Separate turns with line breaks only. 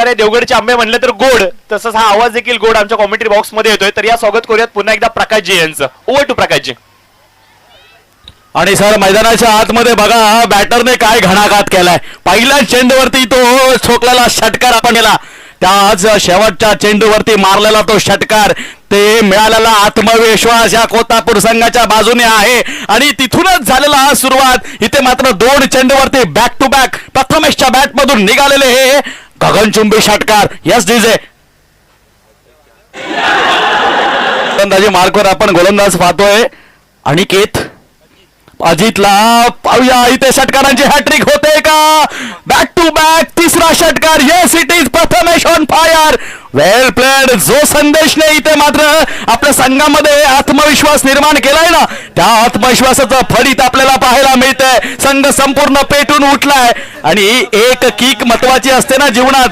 प्रकारे देवगडचे आंबे म्हणले तर गोड. तसंच हा आवाज देखील गोड आमच्या कॉमेंट्री बॉक्समध्ये येतोय. तर या स्वागत करूयात पुन्हा एकदा प्रकाशजी यांचं. ओव्हर टू प्रकाशजी.
आणि सर मैदानाच्या आतमध्ये बघा बॅटरने काय घणाघात केलाय. पहिल्या चेंडूवरती तो ठोकलेला षटकार आपण गेला. त्याच शेवटच्या चेंडूवरती मारलेला तो षटकार. ते मिळालेला आत्मविश्वास या कोतापूर संघाच्या बाजूने आहे. आणि तिथूनच झालेला हा सुरुवात. इथे मात्र दोन चेंडूवरती बॅक टू बॅक प्रथमेशच्या बॅट मधून निघालेले हे गगनचुंबी षटकार यस डीजे. गोलंदाजी मार्कवर आपण गोलंदाज पाहतोय. अनिकेत अजितला पाहूया इथे षटकारांची हॅट्रिक होते का? बॅक टू बॅक तिसरा षटकार yes it is Prathamesh on fire well played जो संदेशने इथे मात्र आपल्या संघामध्ये आत्मविश्वास निर्माण केलाय ना त्या आत्मविश्वासाचं फलित आपल्याला पाहायला मिळतंय. संघ संपूर्ण पेटून उठलाय. आणि एक किक महत्वाची असते ना जीवनात.